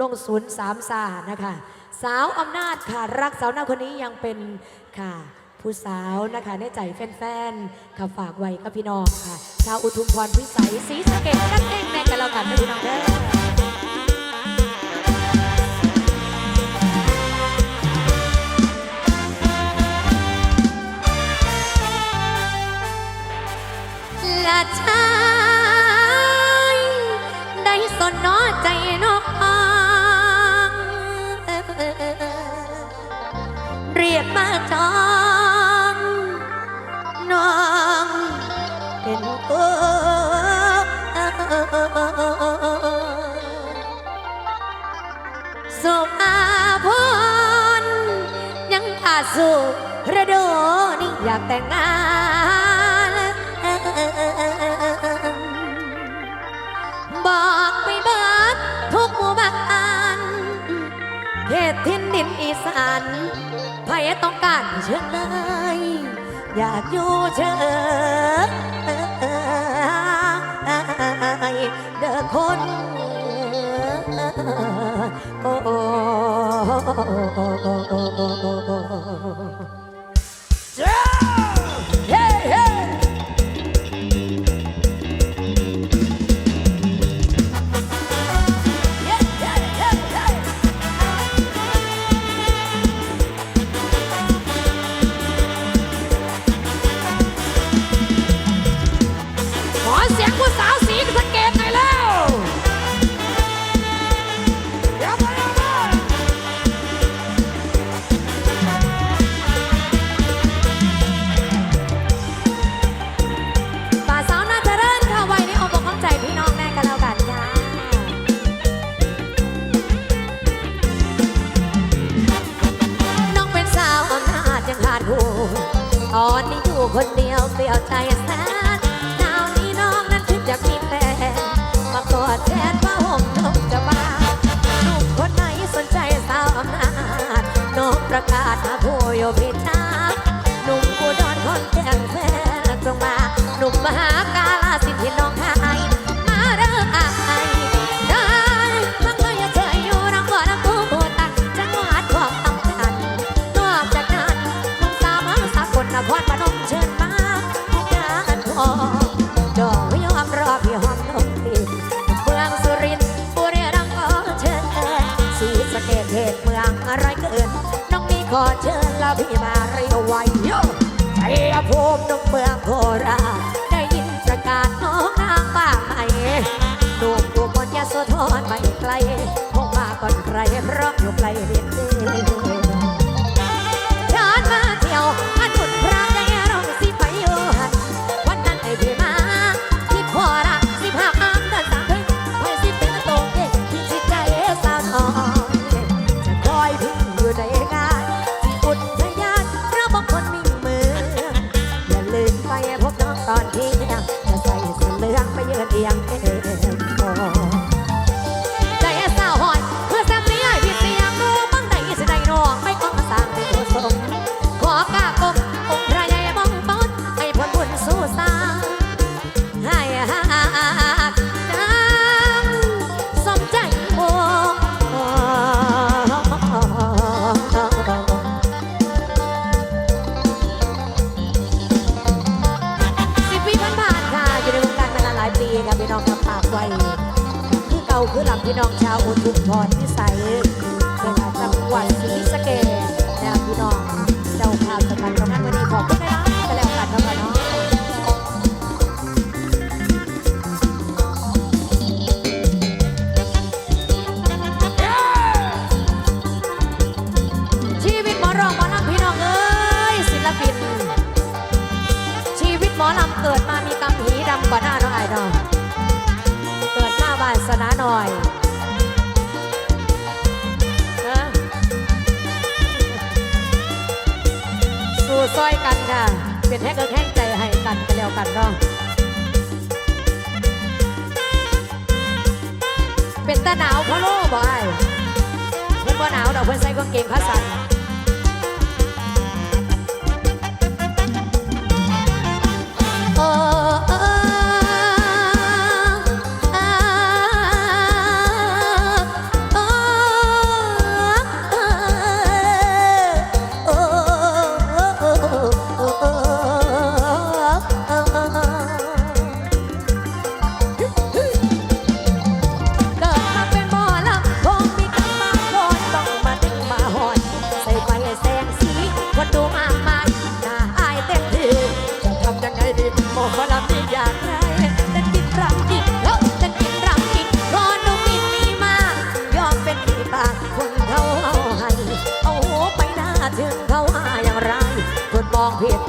ลงศูนย์สามสานะคะ สาวอำนาจค่ะ รักสาวหน้าคนนี้ยังเป็นค่ะ ผู้สาวนะคะในใจแฟนๆค่ะฝากไว้กับพี่น้องค่ะ ชาวอุทุมพรพิสัยศรีสะเกดนั่นเองแม่กันแล้วกันพี่น้องเด้อละชายได้สนนอใจน้อ มาจองน้องเป็นผู้สุภาพรยังขาดสู่ระดนี่อยากแต่งงานบอกไปเบิดทุกหมู่บ้านเขตทินดินอีสาน ใครต้องการเชิญเลย อยากอยู่เชิญเด้อคนโอ้าจยังขาดหูตอนนี้อยู่คนเดียวเปลี่ยวใจแสนหนาวนี้น้องนั้นคิดจะมีแฟนมากอดแทนว่าห่มนุ่งจะบ้าหนุ่มคนไหนสนใจสาวอำนาจน้องประกาศหาผู้อยู่พิจาห เมืองโคราชได้ยินประกาศน้องนางบ้างไหมดูดูบนยาโสธรไม่ไกลคงมาก่อนใครเพราะอยู่ไกลเด็ดเดีย ซอยกันค่ะ เป็นแห้งเอิกแห้งใจให้กันกันแล้วกันเนาะเป็นตาหนาวพะโล่บ่ไอ้ายเพื่อนบ่หนาวดอกเพื่อนใส่กางเกงขาสั้น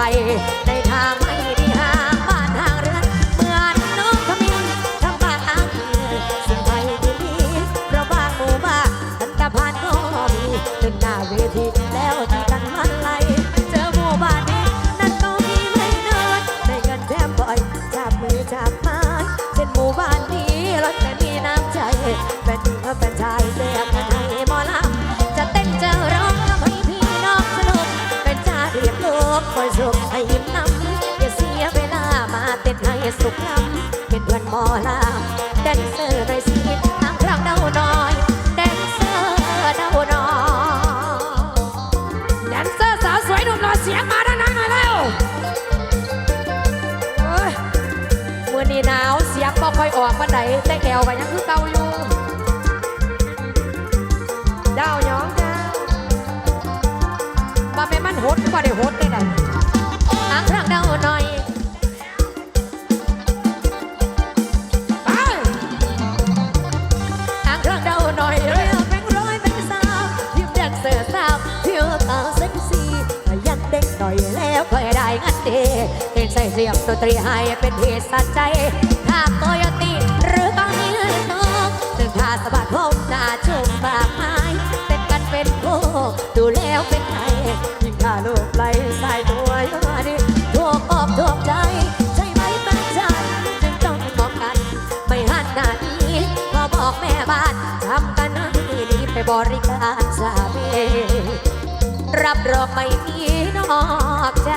ไปใน สุขลำเป็นเพื่อนหมอลำแดนเซอร์หน่อยสิทางครั้งเดาหน่อยแดนเซอร์เดาหน่อยแดนเซอร์สาวสวยหนุ่มหล่อเสียงมาด้านหน้าหน่อยแล้วเอ้ยมื่อนี้หนาวเสียงบ่ค่อยออกวันไหนแต่แอวก็ยังคือเก่าอยู่ดาวหยองจ้าว่าแม่มันโหดก็ได้โหด ได้งันเดเพลงใส่เสียงดนตรีให้เป็นเหตุสัใจถ้าโกโยตีหรือบางนี้ทองถึงขาสะบัดผมหน้าชุ่มบากไม้เต้นกันเป็นคู่ดูแล้วเป็นไงยิ่งถ้าลูกไหลสายตัวย้อนดิทั่วอกทั่วใจใช่ไหมเป็นฉันจึงต้องมองกัน ไม่หันหน้าหนีพอบอกแม่บ้านทำกันให้ดีไปบริการสามีรับรองไม่มีนอกใจ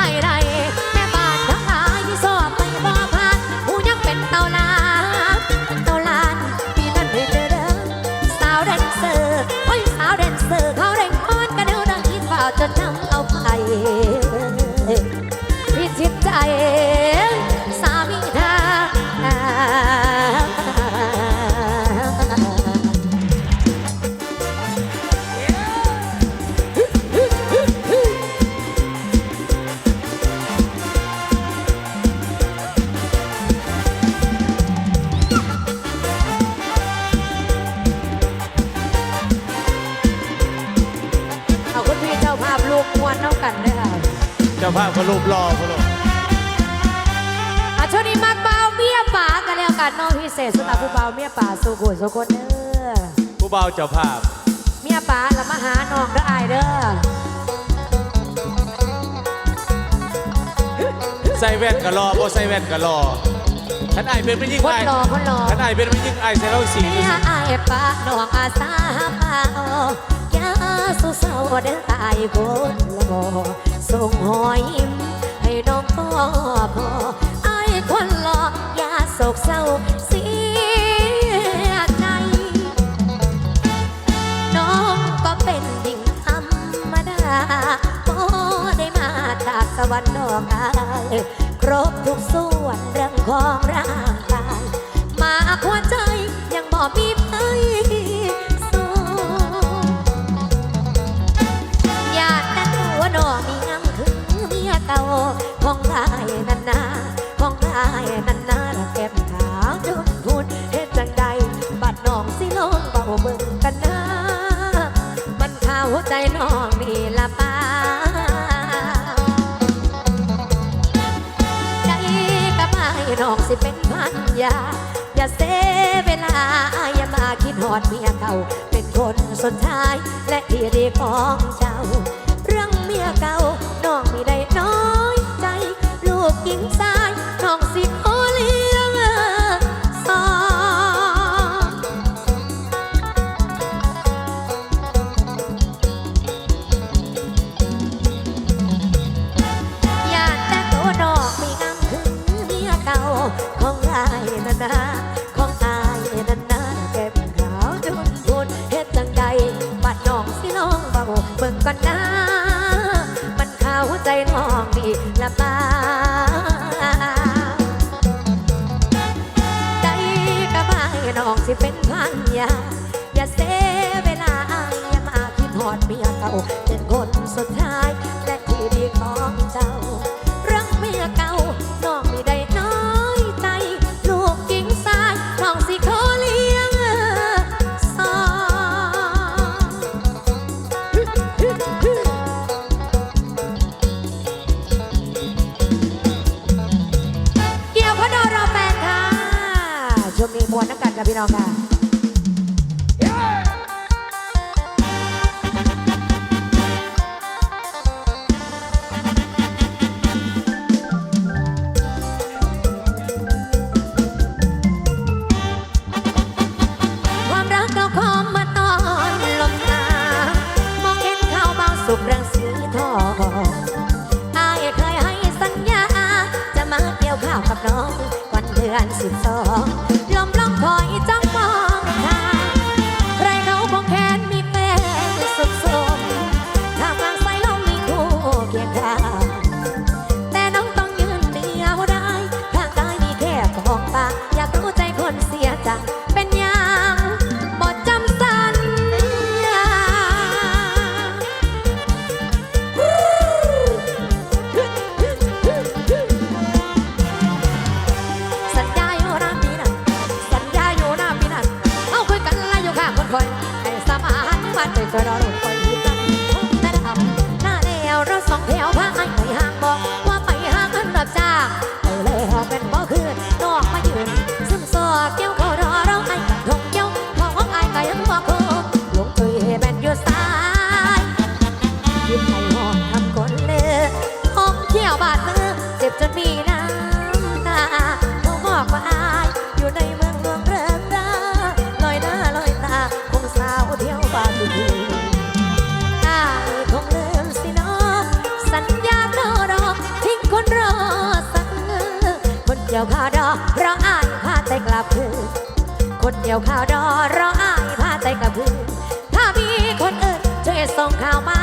จ พิเศษสุดาผู้เบาเมียป่าสู่ขุนสุคนเด้อผู้เบาเจ้าภาพ เมียป่าละมาหาน้องเด้ออายเด้อใส่แว่นก็รอบ่ใส่แว่นก็รอฉันอายเป็นไม่ยิ่งคนอายรอคนรอฉันอายเป็นไม่ยิ่งอายใส่เราสีเมียอายป่าน้องอาสาเปล่าอย่าสู้เศร้าเด้ออายคนละบ่ส่งหอยยิ้มให้น้องก็พออ ศกเศร้าเสียใจ น้องก็เป็นหญิงธรรมดาโอ้ได้มาจากสวรรค์ดอกอายครบทุกส่วนเรื่องของร่างกาย มาหัวใจยังบอกมีไผสู้ญาตินั้นหัวน้องมีงามคือเมียเก่าของลายนันนาของลายนันนา ใจน้องมีละป้าใจกับไอ้น้องสิเป็นพันยา อย่าเสียเวลา อย่ามาคิดหอดเมียเก่า เป็นคนสุดท้ายและที่ดีของเจ้า เรื่องเมียเก่า ก่อนนะ on. จนมีน้ำตาเขาบอกว่าอายอยู่ในเมืองหลวงเริงร่าลอยหน้าลอยตาคงสาวเที่ยวบ้านดีอายคงลืมสิน้อสัญญาโนรอทิ้งคนรอสักคนเดียวข้าดอรออายพาแต่กลับคืนคนเดียวข้าดอรออายพาแต่กลับคืนถ้ามีคนอื่นช่วยส่งข่าวมา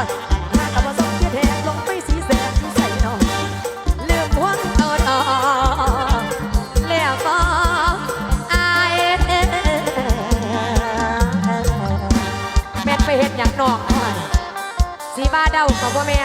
อยถ้ากับว่าสมเกียรติแทกลงไปสีแสงใส่นอนเลืมหวงเอิดออแล้วก็อายแม่นไปเห็นอย่างน้องสีบ้าเดาก็บ่แม่